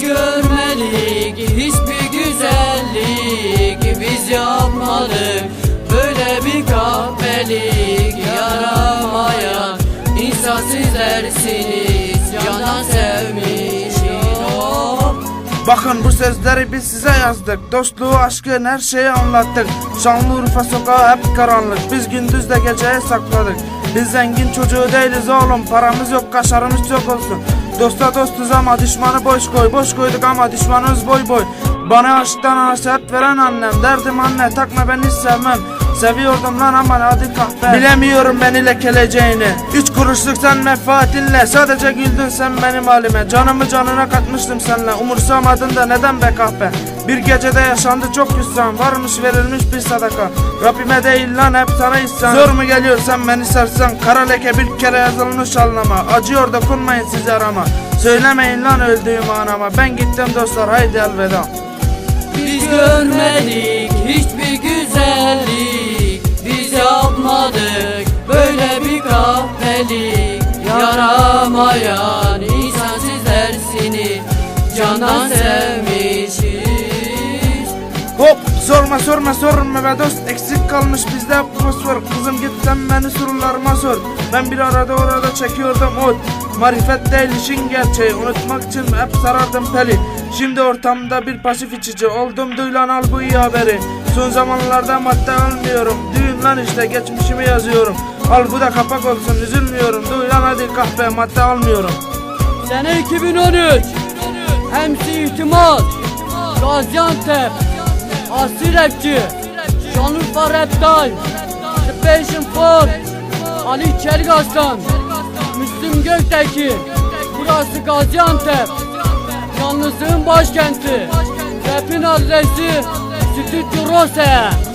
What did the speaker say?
görmedik hiçbir güzellik. Biz yapmadık böyle bir kahpelik Yaramayan insan sizlersiniz. Yanan sevmişin oh. Bakın bu sözleri biz size yazdık. Dostluğu, aşkın her şeyi anlattık. Şanlıurfa sokağı hep karanlık. Biz gündüz de geceye sakladık. Biz zengin çocuğu değiliz oğlum. Paramız yok kaşarımız çok olsun Dosta dostuz ama düşmanı boş koy Boş koyduk ama düşmanımız boy boy. Bana aşktan nasihat veren annem Derdim anne takma ben hiç sevmem. Seviyordum lan aman hadi kahpe Bilemiyorum beni lekeleceğini Üç kuruşluk sen menfaatinle Sadece güldün sen benim halime. Canımı canına katmıştım seninle. Umursamadın da neden be kahpe Bir gecede yaşandı çok hüsran Varmış verilmiş bir sadaka. Rabbime değil lan hep sana isyan. Zor mu geliyor sen beni sarsan Kara leke bir kere yazılmış alnıma Acıyor dokunmayın siz arama. Söylemeyin lan öldüğüm anama. Ben gittim dostlar haydi elveda. Biz görmedik hiçbir güzellik. Biz yapmadık böyle bir kahpelik. Yaramayan insan sizlersiniz. Candan sevmişiz sorma sorma sorma be dost. Eksik kalmış bizde fosfor Kızım git sen beni sorularıma sor. Ben bir arada orada çekiyordum ot Marifet değil işin gerçeği. Unutmak için hep sarardım peli Şimdi ortamda bir pasif içici oldum. Duy lan al bu iyi haberi. Son zamanlarda madde almıyorum. Düğün lan işte geçmişimi yazıyorum. Al bu da kapak olsun üzülmüyorum. Duy lan hadi kahve madde almıyorum. Sene 2013 MC İhtimal Gaziantep Asli Rapçi Şanlıurfa Rap Time Special for Ali Çelgas'tan Müslüm Göktekin Burası Gaziantep Yalnızlığın başkenti Rap'in adresi Stüdyo Rose